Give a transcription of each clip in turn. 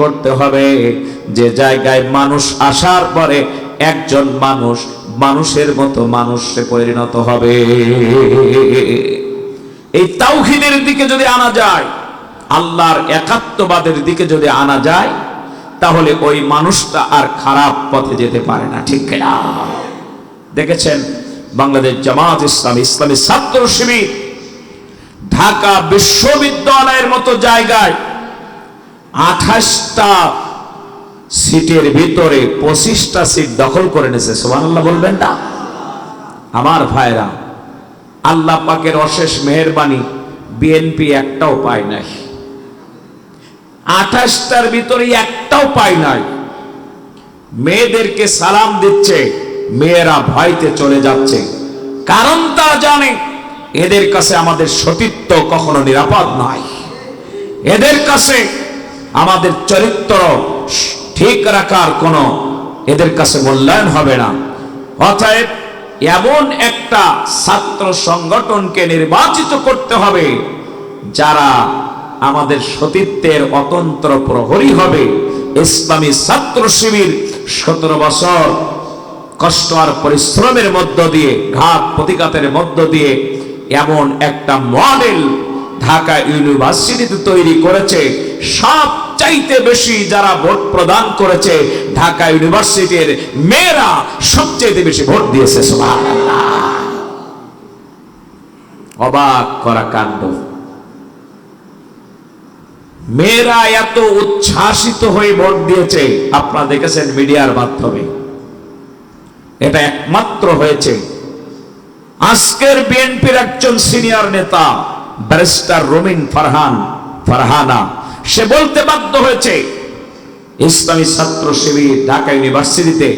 করতে হবে? যে জায়গায় মানুষ আসার পরে একজন মানুষ মানুষের মতো মানুষে পরিণত হবে। এই তাওহিদের দিকে যদি আনা যায়, আল্লাহর একাত্মবাদের দিকে যদি আনা যায়, তাহলে ওই মানুষটা আর খারাপ পথে যেতে পারে না, ঠিক না দেখেছেন বাংলাদেশ জামাত ইসলাম, ইসলামী ছাত্র শিবির ঢাকা বিশ্ববিদ্যালয়ের মতো জায়গায় আঠাশটা সিটের ভিতরে পঁচিশটা সিট দখল করে নিয়েছে। সোহানাল্লাহ বলবেন না? আমার ভাইরা, আল্লাহ পাকের অশেষ মেহরবানি বিএনপি একটাও পায় নাই। আঠাশটার ভিতরে একটাও পায় নাই। মেয়েদেরকে সালাম দিচ্ছে, মেয়েরা ভয়তে চলে যাচ্ছে। কারণ তারা জানে, এদের কাছে আমাদের সতীত্ব কখনো নিরাপদ নয়। এদের কাছে আমাদের চরিত্র ঠিক রাখার কোনো এদের কাছে মূল্যায়ন হবে না। অতএব এমন একটা ছাত্র সংগঠনকে নির্বাচিত করতে হবে যারা আমাদের সতীত্বের অতন্ত্র প্রহরী হবে। ইসলামী ছাত্র শিবির সতেরো বছর কষ্ট আর পরিশ্রমের মধ্য দিয়ে, ঘাত প্রতিঘাতের মধ্য দিয়ে এমন একটা মডেল ঢাকা ইউনিভার্সিটিতে তৈরি করেছে। সব চাইতে বেশি যারা ভোট প্রদান করেছে, ঢাকা ইউনিভার্সিটির মেয়েরা সবচেয়ে বেশি ভোট দিয়েছে অবাক করা কাণ্ড। মেয়েরা এত উচ্ছ্বাসিত হয়ে ভোট দিয়েছে আপনারা দেখেছেন মিডিয়ার মাধ্যমে। এটা একমাত্র হয়েছে। আজকের বিএনপির একজন সিনিয়র নেতা, ব্যারিস্টার রমিন ফারহান, ফারহানা। সে বলতে বাধ্য হয়েছে, ইসলামী ছাত্র শিবির ঢাকা ইউনিভার্সিটিতে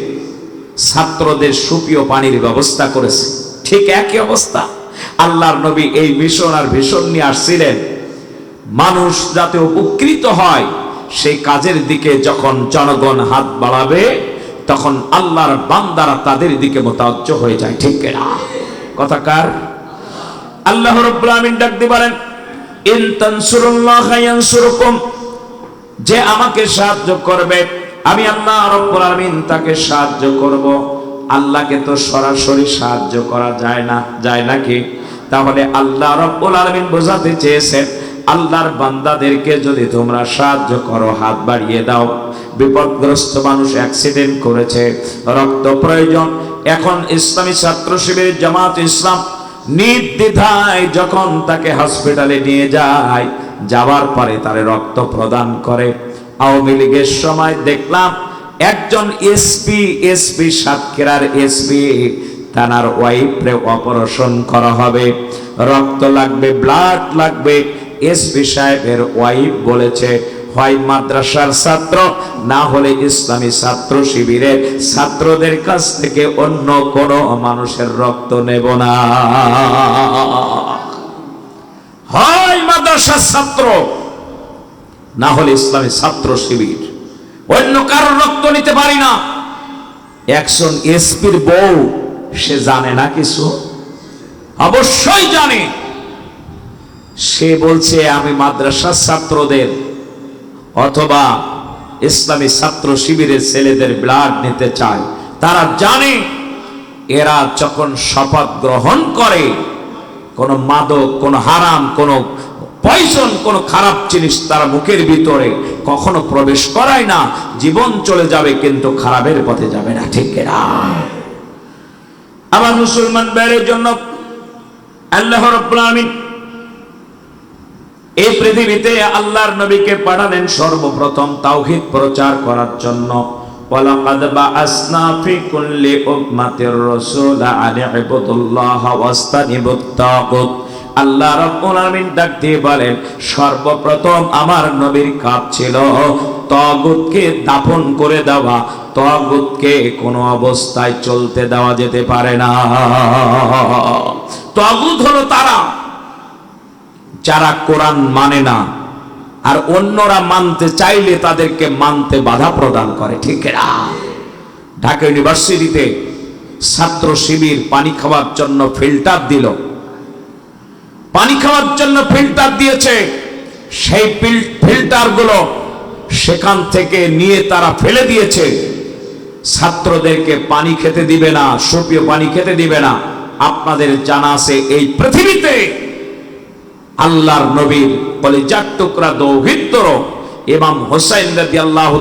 ছাত্রদের সুপীয় পানির ব্যবস্থা করেছে। ঠিক একই অবস্থা। আল্লাহর নবী এই মিশন আর ভীষণ নিয়ে আসছিলেন। মানুষ যাতে উপকৃত হয়, সেই কাজের দিকে যখন জনগণ হাত বাড়াবে, তখন আল্লাহর বান্দারা তাদের দিকে মোতাজ্জ হয়ে যায়। ঠিক কথা কার? আল্লাহ রাব্বুল আমিন ডাক দিয়ে যে আমাকে সাহায্য করবে, আমি আল্লাহ রাব্বুল আমিন তাকে সাহায্য করব। আল্লাহকে তো সরাসরি সাহায্য করা যায় না, যায় নাকি? তাহলে আল্লাহ রাব্বুল আলামিন বোঝাতে চেয়েছেন, আল্লাহর বান্দাদেরকে যদি তোমরা সাহায্য করো, হাত বাড়িয়ে দাও। বিপদগ্রস্ত মানুষ অ্যাক্সিডেন্ট করেছে, রক্ত প্রয়োজন। এখন ইসলামী ছাত্র শিবির জামাত ইসলাম নির্দ্বিধায় যখন তাকে হসপিটালে নিয়ে যায়, যাওয়ার পরে তারে রক্ত প্রদান করে। আওয়ামী লীগের সময় দেখলাম একজন এসপি এসপি সাতক্ষীরার এসপি তানার ওয়াইফরে অপারেশন করা হবে। রক্ত লাগবে ব্লাড লাগবে এসপি সাহেবের ওয়াইফ বলেছে হয় মাদ্রাসার ছাত্র, না হলে ইসলামী ছাত্র শিবিরের ছাত্রদের কাছ থেকে অন্য কোন মানুষের রক্ত নেব না। হয় মাদ্রাসার ছাত্র, না হলে ইসলামী ছাত্র শিবির। অন্য কারোর রক্ত নিতে পারি না। একজন এসপির বউ, সে জানে না কিছু? অবশ্যই জানে। সে বলছে, আমি মাদ্রাসার ছাত্রদের অথবা ইসলামী ছাত্র শিবিরের ছেলেদের ব্লাড নিতে চায়, তারা জানে এরা যখন শপথ গ্রহণ করে, কোন মাদক, কোন হারাম, কোন পয়সন কোন খারাপ জিনিস তার মুখের ভিতরে কখনো প্রবেশ করায় না, জীবন চলে যাবে কিন্তু খারাপের পথে যাবে না, ঠিক না আমার মুসলমান বেড়ের জন্য আল্লাহ রব্বুল আলামিন এই পৃথিবীতে আল্লাহর নবীকে পাঠালেন সর্বপ্রথম তাওহীদ প্রচার করার জন্য। আল্লাহ রাব্বুল আলামিন বলেন, সর্বপ্রথম আমার নবীর কাজ ছিল তাগুতকে দাফন করে দেওয়া। তাগুতকে কোনো অবস্থায় চলতে দেওয়া যেতে পারে না। তাগুত হলো তারা। যারা কোরআন মানে না, আর অন্যরা মানতে চাইলে তাদেরকে মানতে বাধা প্রদান করে, ঠিক ঢাকা ইউনিভার্সিটিতে ছাত্র শিবির পানি খাওয়ার জন্য ফিল্টার দিল। পানি খাওয়ার জন্য ফিল্টার দিয়েছে। সেই ফিল্টারগুলো সেখান থেকে নিয়ে তারা ফেলে দিয়েছে। ছাত্রদেরকে পানি খেতে দিবে না সুপীয় পানি খেতে দিবে না। আপনাদের জানা আছে এই পৃথিবীতে আল্লাহর নবীর কলিজার টুকরা দৌহিত্র এবং হোসাইন রাদি আল্লাহ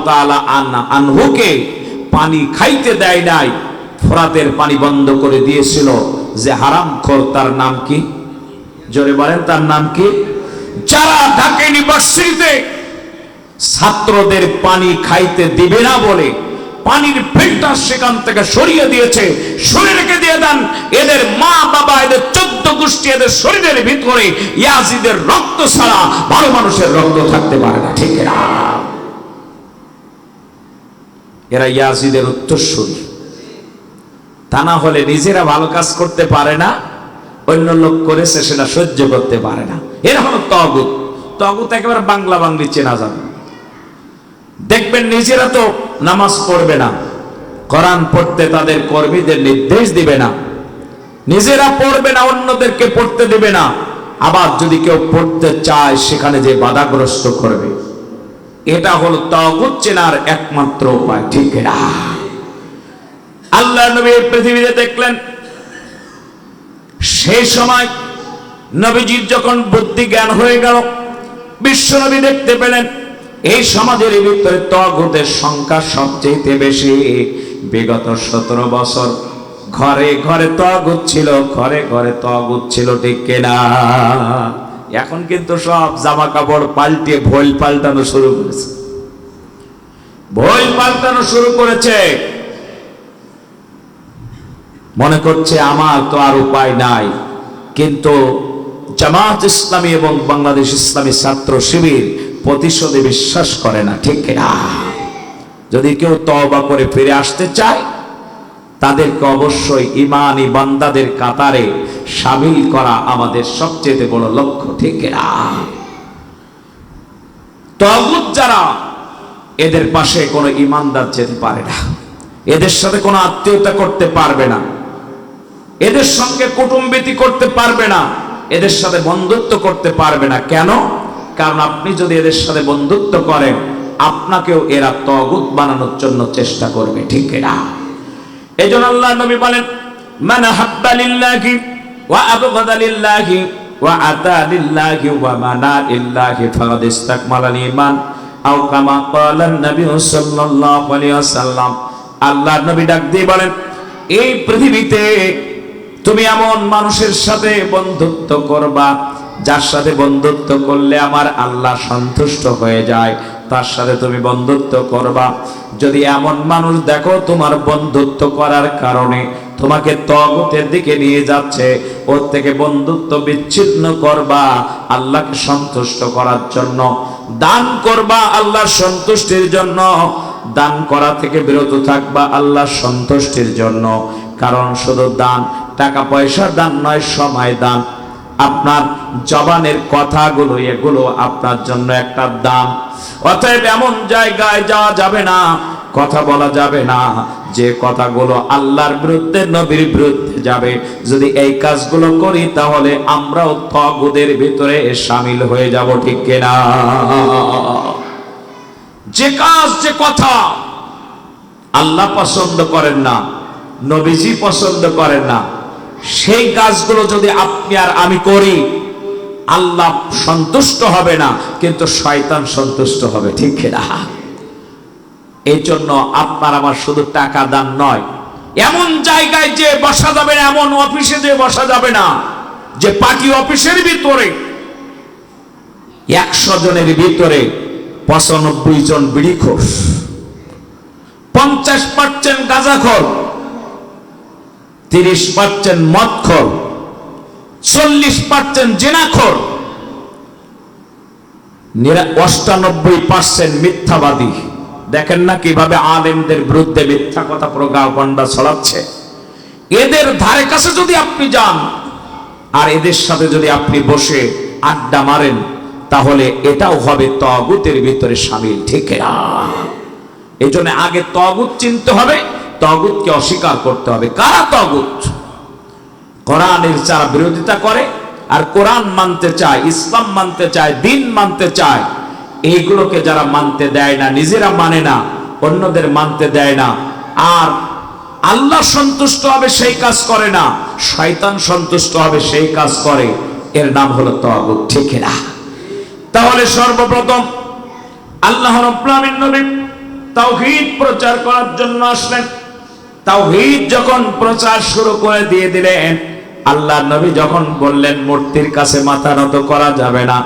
আনহুকে পানি খাইতে দেয় নাই, ফোরাতের পানি বন্ধ করে দিয়েছিল যে হারাম খোর, তার নাম কি? জোরে বলেন, তার নাম কি? যারা ঢাকা ইউনিভার্সিটিতে ছাত্রদের পানি খাইতে দিবে না বলে পানির ফিল্টার সেখান থেকে সরিয়ে দিয়েছে। সরিয়ে রেখে দিয়ে দেন। এদের মা বাবা, এদের চোদ্দ গোষ্ঠী এদের শরীরের ভিতরে ইয়াজিদের রক্ত ছাড়া ভালো মানুষের রক্ত থাকতে পারে না, ঠিক না? এরা ইয়াজিদের উত্তরসূরি। তা না হলে নিজেরা ভালো কাজ করতে পারে না, অন্য লোক করেছে সেটা সহ্য করতে পারে না। এরা হলো তগুত। তগুত একেবারে বাংলা বাংলি চেনা যাবে দেখবেন নিজেরা তো নামাজ পড়বে না। কোরআন পড়তে তাদের কর্মীদের নির্দেশ দিবে না। নিজেরা পড়বে না, অন্যদেরকে পড়তে দিবে না। আবার যদি কেউ পড়তে চায়, সেখানে যে বাধাগ্রস্ত করবে। এটা হলো তগুত চেনার একমাত্র উপায়, ঠিক না? আল্লাহ নবী পৃথিবীতে দেখলেন, সেই সময় নবীজির যখন বুদ্ধি জ্ঞান হয়ে গেল, বিশ্ব নবী দেখতে পেলেন। এই সমাজের ভিতরে তগুতের সংখ্যা সবচেয়ে বেশি। বিগত সতেরো বছর ঘরে ঘরে তগুত ছিল, ঘরে ঘরে তগুত ছিল, ঠিক কিনা? এখন কিন্তু সব জামা কাপড় পাল্টিয়ে ভোল পাল্টানো শুরু করেছে। ভোল পাল্টানো শুরু করেছে। মনে করছে, আমার তো আর উপায় নাই। কিন্তু জামাত ইসলামী এবং বাংলাদেশ ইসলামী ছাত্র শিবির প্রতিশোধে বিশ্বাস করে না, ঠিক না যদি কেউ তবা করে ফিরে আসতে চায়, তাদেরকে অবশ্যই ইমানি বান্দাদের কাতারে সামিল করা আমাদের সবচেয়ে বড় লক্ষ্য, ঠিক না তগুত যারা, এদের পাশে কোনো ইমানদার যেতে পারে না। এদের সাথে কোনো আত্মীয়তা করতে পারবে না। এদের সঙ্গে কুটুম্বিতি করতে পারবে না। এদের সাথে বন্ধুত্ব করতে পারবে না। কেন? কারণ আপনি যদি এদের সাথে বন্ধুত্ব করেন, আপনাকেও এরা তগুত বানানোর জন্য চেষ্টা করবে, ঠিক না এই জন্য আল্লাহ নবী বলেন, মান হাব্বা লিল্লাহি ওয়া আবগাদা লিল্লাহি ওয়া আতা লিল্লাহি ওয়া মানা লিল্লাহি ফাকাদ ইসতাকমালাল ঈমান আও কামা ক্বালা নবী সাল্লাল্লাহু আলাইহি ওয়াসাল্লাম। আল্লাহ নবী ডাক দিয়ে বলেন, এই পৃথিবীতে তুমি এমন মানুষের সাথে বন্ধুত্ব করবা যার সাথে বন্ধুত্ব করলে আমার আল্লাহ সন্তুষ্ট হয়ে যায়, তার সাথে তুমি বন্ধুত্ব করবা। যদি এমন মানুষ দেখো তোমার বন্ধুত্ব করার কারণে তোমাকে তগতের দিকে নিয়ে যাচ্ছে, ওর থেকে বন্ধুত্ব বিচ্ছিন্ন করবা, আল্লাহকে সন্তুষ্ট করার জন্য। দান করবা আল্লাহর সন্তুষ্টির জন্য। দান করা থেকে বিরত থাকবা আল্লাহর সন্তুষ্টির জন্য। কারণ শুধু দান, টাকা পয়সার দান নয়, সময় দান। আপনার জবানের কথাগুলো, এগুলো আপনার জন্য একটা দাম। অতএব এমন জায়গায় যাওয়া যাবে না, কথা বলা যাবে না, যে কথাগুলো আল্লাহর বিরুদ্ধে, নবীর বিরুদ্ধে যাবে। যদি এই কাজগুলো করি, তাহলে আমরাও তগুদের ভিতরে সামিল হয়ে যাব, ঠিক কিনা? যে কাজ, যে কথা আল্লাহ পছন্দ করেন না, নবীজি পছন্দ করেন না সেই কাজগুলো যদি আপনি আর আমি করি, আল্লাহ সন্তুষ্ট হবে না, কিন্তু শয়তান সন্তুষ্ট হবে, ঠিক না এই জন্য আপনার আমার শুধু টাকা দান নয়, এমন জায়গায় যে বসা যাবে না, এমন অফিসে যে বসা যাবে না, যে পার্টি অফিসের ভিতরে, একশো জনের ভিতরে পঁচানব্বই জন বিড়িখোর পঞ্চাশ পার্সেন্ট গাঁজাখোর তিরিশ পার্সেন্ট মদখোর, চল্লিশ পার্সেন্ট জেনাখোর অষ্টানব্বই পার্সেন্ট মিথ্যাবাদী। দেখেন না কীভাবে আলেমদের বিরুদ্ধে মিথ্যা কথা প্রজ্ঞাপনটা ছড়াচ্ছে। এদের ধারে কাছে যদি আপনি যান, আর এদের সাথে যদি আপনি বসে আড্ডা মারেন, তাহলে এটাও হবে তগুতের ভিতরে সামিল, ঠিক এই জন্য আগে তগুত চিনতে হবে তগুতকে অস্বীকার করতে হবে। কারা তগুত? কোরআনের যারা বিরোধিতা করে আর কোরআন মানতে চায়, ইসলাম মানতে চায়, দিন মানতে চায়, এইগুলোকে যারা মানতে দেয় না, নিজেরা মানে না, অন্যদের মানতে দেয় না। আর আল্লাহ সন্তুষ্ট হবে, সেই কাজ করে না। শয়তান সন্তুষ্ট হবে, সেই কাজ করে। এর নাম হলো তগুত, ঠিক না? তাহলে সর্বপ্রথম আল্লাহ রাব্বুল আলামিন নবী তাওহীদ প্রচার করার জন্য আসলেন। তাওহীদ যখন প্রচার শুরু করে দিয়ে দিলেন আল্লাহ নবী যখন বললেন, মূর্তির কাছে মাথা নত করা যাবে না,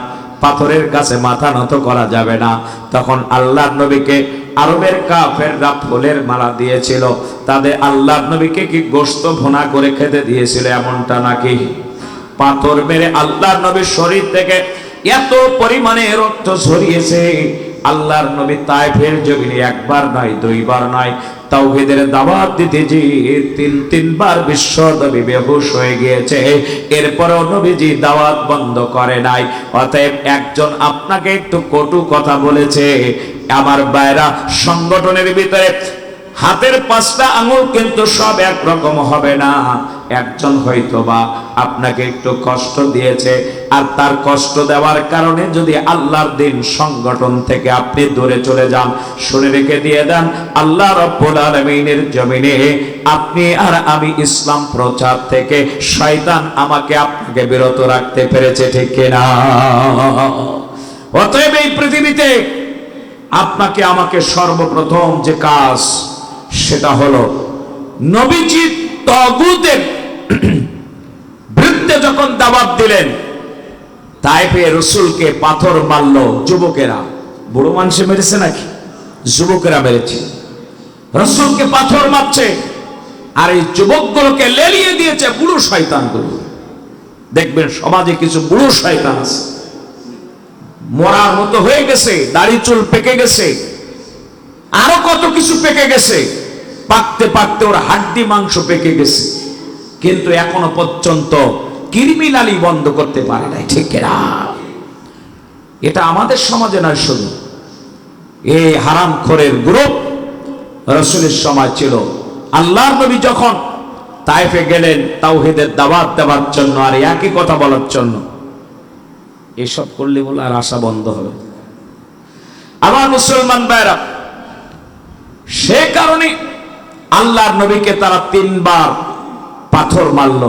পাথরের কাছে মাথা নত করা যাবে না, তখন আল্লাহ নবীকে আরবের কাফেররা ফুলের মালা দিয়েছিল। তাদের আল্লাহ নবীকে কি গোস্ত ভুনা করে খেতে দিয়েছিল এমনটা নাকি? পাথর মেরে আল্লাহর নবীর শরীর থেকে এত পরিমাণে রক্ত ছড়িয়েছে আল্লাহর নবী তাইফের জমিনে একবার নয়, দুইবার নয় তাওহীদের দাওয়াত দিতে তিন, তিনবার বিশ্ব নবী বেহুশ হয়ে গিয়েছে। এরপরেও নবীজি দাওয়াত বন্ধ করে নাই। অতএব একজন আপনাকে একটু কটু কথা বলেছে। আমার বাইরা সংগঠনের ভিতরে হাতের পাঁচটা আঙুল কিন্তু সব একরকম হবে না। একজন হয়তো বা আপনাকে একটু কষ্ট দিয়েছে, আর তার কষ্ট দেওয়ার কারণে যদি আল্লাহর দিন সংগঠন থেকে আপনি দূরে চলে যান, শুনে রেখে দিয়ে দেন, আল্লাহ রব্বুল আলমিনের জমিনে আপনি আর আমি ইসলাম প্রচার থেকে শয়তান আমাকে আপনাকে বিরত রাখতে পেরেছে, ঠিক কিনা? অতএব এই পৃথিবীতে আপনাকে আমাকে সর্বপ্রথম যে কাজ সেটা হলো, নবীজি তগুদের বৃত্তে যখন দাবাত দিলেন তাইপে রসুলকে পাথর মারল যুবকেরা। বুড়ো মানুষে মেরেছে নাকি? যুবকেরা মেরেছে। রসুলকে পাথর মারছে, আর এই যুবকগুলোকে লেলিয়ে দিয়েছে বুড়ো শয়তানগুলো। দেখবেন সমাজে কিছু বুড়ো শয়তান আছে। মরার মতো হয়ে গেছে, দাড়ি চুল পেকে গেছে, আরও কত কিছু পেকে গেছে। পাকতে পাকতে ওর হাড্ডি মাংস পেকে গেছে। কিন্তু এখনও পর্যন্ত কিরমিলালি বন্ধ করতে পারে নাই, ঠিক এটা আমাদের সমাজে নয় শুধু। এই হারাম খোরের গ্রুপ রসুলের সময় ছিল। আল্লাহর নবী যখন তাইফে গেলেন, তাওহিদের দাওয়াত দেওয়ার জন্য আর একই কথা বলার জন্য, এসব করলে বলে আর আশা বন্ধ হবে আমার মুসলমান ভাইরা, সে কারণে আল্লাহর নবীকে তারা তিনবার পাথর মারল।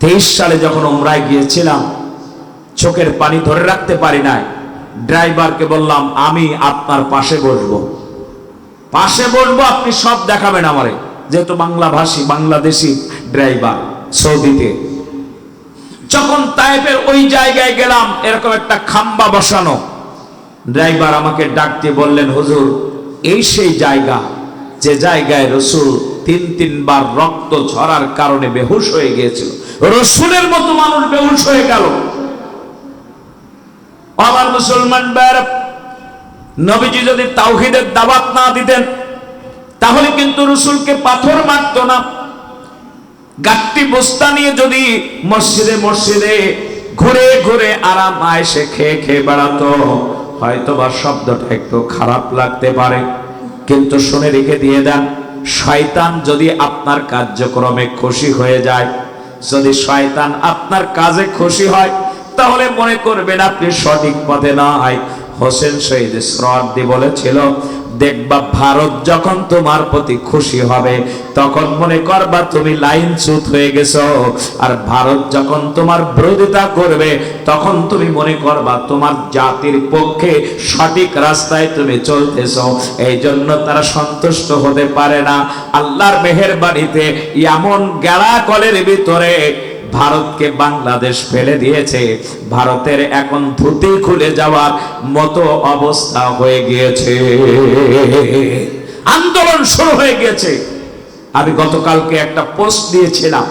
তেইশ সালে যখন ওমরায় গিয়েছিলাম, চোখের পানি ধরে রাখতে পারি নাই। ড্রাইভারকে বললাম, আমি আপনার পাশে বসবো। পাশে বসবো? আপনি সব দেখাবেন আমারে। যেহেতু বাংলা ভাষী বাংলাদেশি ড্রাইভার সৌদিতে। যখন তাইফের ওই জায়গায় গেলাম, এরকম একটা খাম্বা বসানো। ড্রাইভার আমাকে ডাক দিয়ে বললেন, হুজুর, এই সেই জায়গা যে জায়গায় রসুল তিন তিনবার রক্ত ঝরার কারণে বেহুশ হয়ে গিয়েছিল। রসুলের মতো মানুষ বেহুশ হয়ে গেল। আমার মুসলমান নবীজি যদি তাওহিদের দাওয়াত না দিতেন, তাহলে কিন্তু রসুলকে পাথর মারত না। গাট্টি বস্তা নিয়ে যদি মসজিদে মসজিদে ঘুরে ঘুরে আরাম আয়সে খেয়ে খেয়ে বেড়াতো হয়তো বা শব্দটা একটু খারাপ লাগতে পারে। কিন্তু শুনে রেখে দিয়ে দেন, শয়তান যদি আপনার কার্যক্রমে খুশি হয়ে যায়, যদি শয়তান আপনার কাজে খুশি হয়, তাহলে মনে করবেন আপনি সঠিক পথে না হয় হোসেন শহীদ শ্রদ্ধি বলেছিল দেখবা ভারত যখন তোমার প্রতি খুশি হবে, তখন মনে করবা তুমি লাইন চুত হয়ে গেছো। আর ভারত যখন তোমার বিরোধিতা করবে, তখন তুমি মনে করবা তোমার জাতির পক্ষে সঠিক রাস্তায় তুমি চলতেছো। এই জন্য তারা সন্তুষ্ট হতে পারে না। আল্লাহর মেহের বাড়িতে এমন গেলা কলের ভিতরে ভারতকে বাংলাদেশ ফেলে দিয়েছে। ভারতের এখন ধুতি খুলে যাওয়ার মতো অবস্থা হয়ে গিয়েছে। আন্দোলন শুরু হয়ে গিয়েছে। আমি গতকালকে একটা পোস্ট দিয়েছিলাম।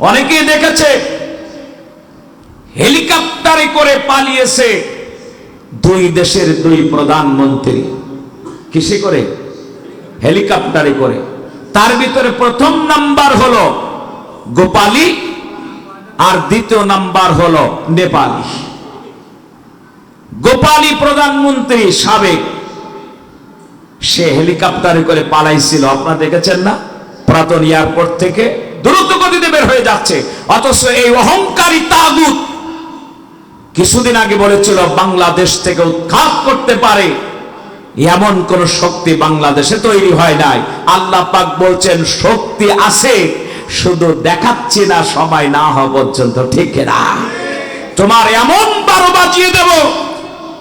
অনেকেই দেখেছে, হেলিকপ্টারে করে পালিয়েছে দুই দেশের দুই প্রধানমন্ত্রী। কিসে করে? হেলিকপ্টারে করে। তার ভিতরে প্রথম নাম্বার হলো গোপালী আর দ্বিতীয় নাম্বার হলো নেপালি। গোপালী প্রধানমন্ত্রী সাবেক, সে হেলিকপ্টারে করে পালাইছিল। আপনারা দেখেছেন না? প্রাতন এয়ারপোর্ট থেকে দ্রুত গতিতে বের হয়ে যাচ্ছে। অথচ এই অহংকারী তাগুত কিছুদিন আগে বলেছিল, বাংলাদেশ থেকে উৎখাত করতে পারে। এমন কোন শক্তি বাংলাদেশে তৈরি হয় নাই। আল্লাহ পাক বলছেন, শক্তি আছে। শুধু দেখাচ্ছি না, সময় না হওয়া পর্যন্ত, ঠিক না তোমার এমন বারো বাজিয়ে দেব,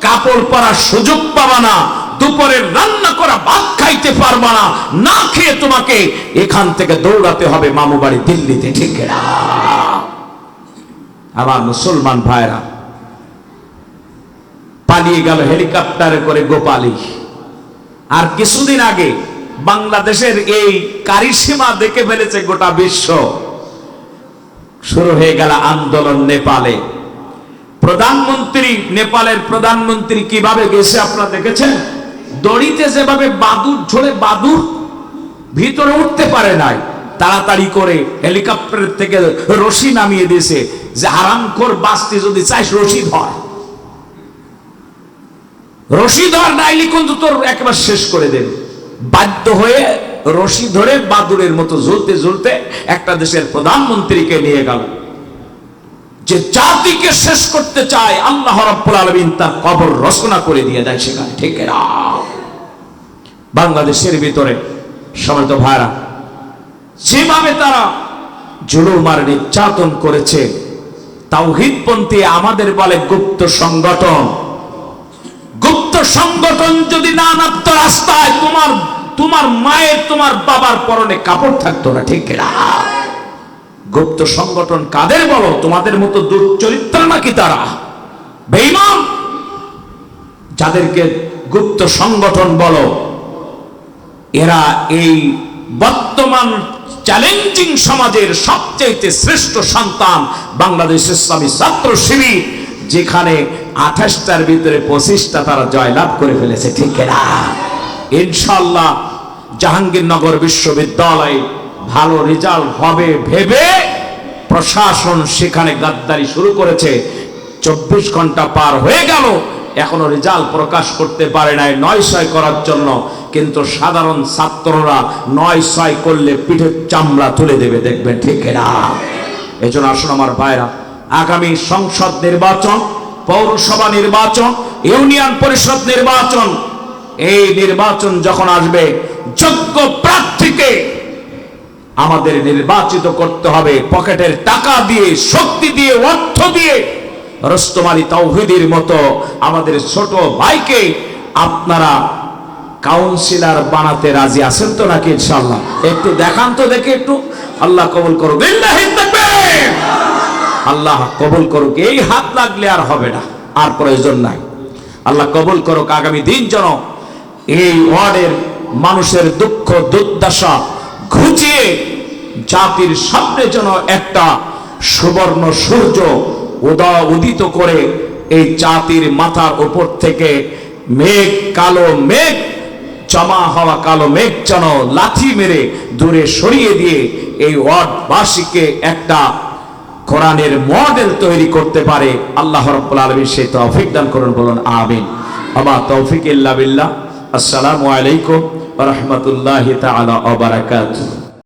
কাপড় পরার সুযোগ পাবা না দুপুরের রান্না করা ভাত খাইতে পারবা না না খেয়ে তোমাকে এখান থেকে দৌড়াতে হবে মামু বাড়ি দিল্লিতে, ঠিক না আমার মুসলমান ভাইরা, পালিয়ে গেল হেলিকপ্টারে করে গোপালী। আর কিছুদিন আগে বাংলাদেশের এই কারিসীমা দেখে ফেলেছে গোটা বিশ্ব। শুরু হয়ে গেল আন্দোলন নেপালে। প্রধানমন্ত্রী, নেপালের প্রধানমন্ত্রী কীভাবে গেছে আপনারা দেখেছেন? দড়িতে যেভাবে বাদুর ঝোলে বাদুর ভিতরে উঠতে পারে নাই, তাড়াতাড়ি করে হেলিকপ্টার থেকে রশি নামিয়ে দিয়েছে যে আরামখোর বাসটি যদি চাইস রশি ধর। রশি ধর নাইলে কিন্তু তোর একবার শেষ করে দেবে। বাধ্য হয়ে রশি ধরে বাদুরের মতো ঝুলতে ঝুলতে একটা দেশের প্রধানমন্ত্রীকে নিয়ে গেল। যে জাতিকে শেষ করতে চায় আল্লাহ রাব্বুল আলামিন, তার কবর রচনা করে দিয়ে দেয় সেখানে। ঠিক না? বাংলাদেশের ভিতরে সমিত ভাইরা যেভাবে তারা জুলুম আর নির্যাতন করেছে, তাওহিদপন্থী আমাদের বলে গুপ্ত সংগঠন। গুপ্ত সংগঠন যদি না রাস্তায় তোমার তোমার মায়ের, তোমার বাবার পরনে কাপড় থাকতো না, ঠিক না গুপ্ত সংগঠন কাদের বলো? তোমাদের মতো দুর্চরিত্র নাকি তারা? বেঈমান? যাদেরকে গুপ্ত সংগঠন বলো, এরা এই বর্তমান চ্যালেঞ্জিং সমাজের সবচেয়ে শ্রেষ্ঠ সন্তান বাংলাদেশ ইসলামী ছাত্র শিবির, যেখানে আঠাশটার ভিতরে পঁচিশটা তারা জয়লাভ করে ফেলেছে, ঠিক না ইনশাল্লাহ জাহাঙ্গীরনগর বিশ্ববিদ্যালয়ে ভালো রেজাল্ট হবে ভেবে প্রশাসন সেখানে গাদ্দারি শুরু করেছে। চব্বিশ ঘণ্টা পার হয়ে গেল, এখনও রেজাল্ট প্রকাশ করতে পারে নাই, নয় ছয় করার জন্য। কিন্তু সাধারণ ছাত্ররা নয় ছয় করলে পিঠের চামড়া তুলে দেবে, দেখবেন ঠিক না। জন্য আসুন আমার ভাইরা, আগামী সংসদ নির্বাচন, পৌরসভা নির্বাচন, ইউনিয়ন পরিষদ নির্বাচন এই নির্বাচন যখন আসবে, যোগ্য প্রার্থীকে আমাদের নির্বাচিত করতে হবে। পকেটের টাকা দিয়ে, শক্তি দিয়ে, অর্থ দিয়ে রস্তম আলী তাওহিদির মতো আমাদের ছোট ভাইকে আপনারা কাউন্সিলর বানাতে রাজি আছেন তো নাকি ইনশাল্লাহ একটু দেখান তো দেখে একটু। আল্লাহ কবুল করুক। আল্লাহ কবুল করুক। এই হাত লাগলে আর হবে না, আর প্রয়োজন নাই। আল্লাহ কবুল করুক। আগামী দিন যেন এই ওয়ার্ডের মানুষের দুঃখ, দুর্দশা ঘুচিয়ে জাতির সামনে যেন একটা সুবর্ণ সূর্য উদা, উদিত করে এই জাতির মাথার উপর থেকে মেঘ, কালো মেঘ, জমা হওয়া কালো মেঘ যেন লাথি মেরে দূরে সরিয়ে দিয়ে এই ওয়ার্ডবাসীকে একটা কোরআনের মডেল তৈরি করতে পারে। আল্লাহ রাব্বুল আলামিন সেই তৌফিক দান করুন, বলুন, আমিন। আমা তৌফিক ইল্লা বিল্লাহ। আসসালামু আলাইকুম রহমতুল্লাহ তালা বারাকাতুহু।